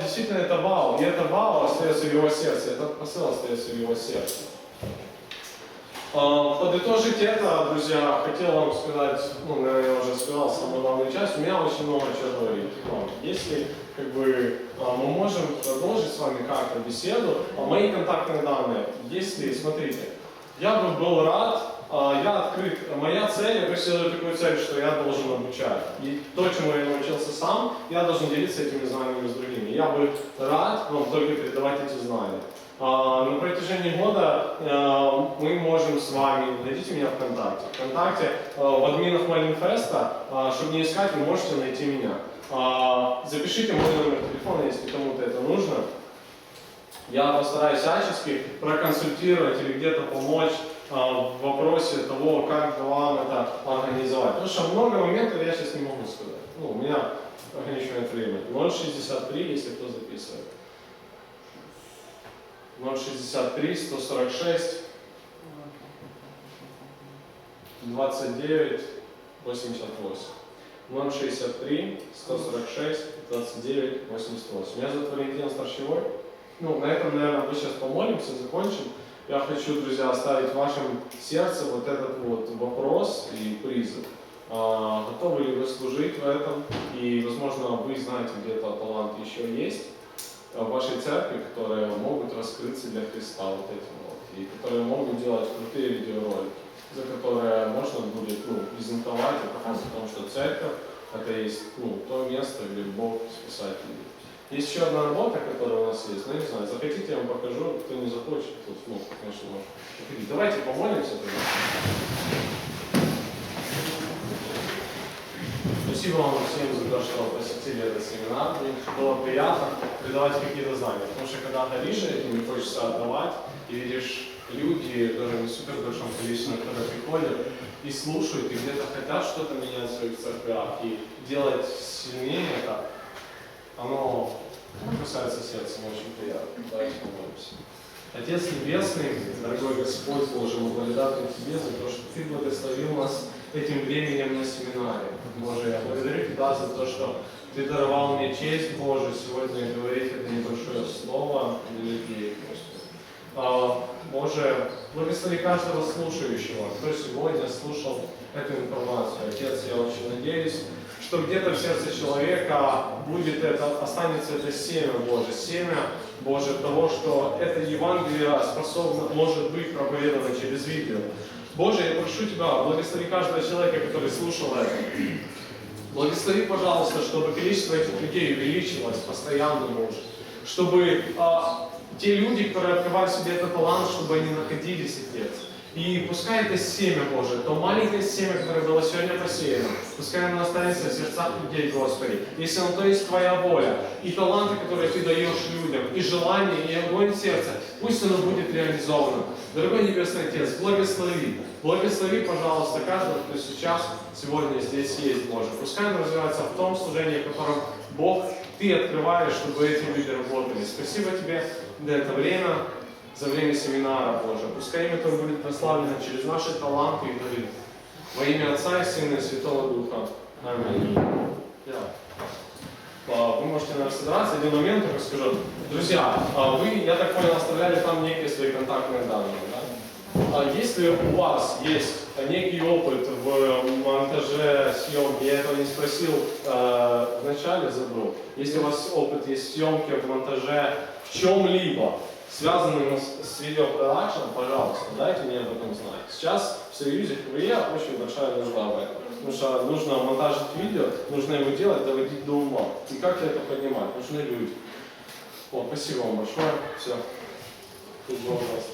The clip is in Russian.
действительно это вау. И это вау остается в его сердце. Этот посыл остается в его сердце. А, Подытожить это, друзья, хотел вам сказать, ну, наверное, я уже сказал самую главную часть, у меня очень много чего говорить. вам. Если как бы а, мы можем продолжить с вами как-то беседу, а мои контактные данные, если, смотрите, я бы был рад, а, я открыт, моя цель, я преследую такую цель, что я должен обучать. И то, чему я научился сам, я должен делиться этими знаниями с другими. Я бы рад вам только передавать эти знания. А, На протяжении года э, мы можем с вами, найдите меня ВКонтакте. ВКонтакте э, в админах Малинфеста, э, чтобы не искать, вы можете найти меня. А, Запишите мой номер телефона, если кому-то это нужно. Я постараюсь всячески проконсультировать или где-то помочь а, в вопросе того, как вам это организовать. Потому что много моментов я сейчас не могу сказать. Ну, у меня ограниченное время. 063, если кто записывает. 063, 146, 29, 88. 063, 146, 29, 88. Меня зовут Валентин Старшевой. Ну, на этом, наверное, мы сейчас помолимся, закончим. Я хочу, друзья, оставить в вашем сердце вот этот вот вопрос и призыв. А, готовы ли вы служить в этом? И, возможно, вы знаете, где-то талант еще есть в вашей церкви, которые могут раскрыться для Христа вот этим вот, и которые могут делать крутые видеоролики, за которые можно будет ну, презентовать и показывать о том, что церковь это есть ну, то место, где Бог спасает людей. Есть еще одна работа, которая у нас есть, ну не знаю, захотите, я вам покажу, кто не захочет, тут, ну, конечно, может. приходить. Давайте помолимся тогда. Спасибо вам всем за то, что посетили этот семинар. Мне было приятно передавать какие-то знания. Потому что когда горишь этим, не хочется отдавать, и видишь люди, даже не супер большом количестве, которые приходят и слушают, и где-то хотят что-то менять в своих церквях, и делать сильнее это, оно касается сердца, очень приятно. Давайте помолимся. Отец Небесный, дорогой Господь Божий, мы благодарны Тебе за то, что Ты благословил нас этим временем на семинаре. Боже, я благодарю Тебя за то, что Ты даровал мне честь, Боже, сегодня говорить это небольшое слово для людей, Господи. А, Боже, благослови каждого слушающего, кто сегодня слушал эту информацию. Отец, я очень надеюсь, что где-то в сердце человека будет это, останется это семя Божие, семя Боже того, что это Евангелие способно, может быть проповедано через видео. Боже, я прошу Тебя, благослови каждого человека, который слушал это. Благослови, пожалуйста, чтобы количество этих людей увеличилось постоянно, Боже. Чтобы а, те люди, которые открывают себе этот талант, чтобы они находились, Отец. И пускай это семя Божие, то маленькое семя, которое было сегодня посеяно, пускай оно останется в сердцах людей, Господи. Если оно то есть Твоя воля, и таланты, которые Ты даешь людям, и желание, и огонь сердца, пусть оно будет реализовано. Дорогой Небесный Отец, благослови. Благослови, пожалуйста, каждого, кто сейчас, сегодня здесь есть, Боже. Пускай оно развивается в том служении, в котором Бог, Ты открываешь, чтобы эти люди работали. Спасибо Тебе за это время за время семинара, Боже. Пускай имя Твое будет прославлено через наши таланты и дары. Во имя Отца и Сына и Святого Духа. Аминь. А, Вы можете, наверное, собираться. Один момент только скажу. Друзья, а вы, я так понял, оставляли там некие свои контактные данные, да? А Если у вас есть некий опыт в монтаже, съемке, я этого не спросил э, вначале, забыл. Если у вас опыт есть съемки, в монтаже, в чем-либо, связанным с, с видеопродакшеном, пожалуйста, дайте мне об этом знать. Сейчас в Союзе КВЕ очень большая нужда в этом. Потому что нужно монтажить видео, нужно его делать, доводить до ума. И как это поднимать? Нужны люди. Вот, спасибо вам большое. Все. Тут было у вас.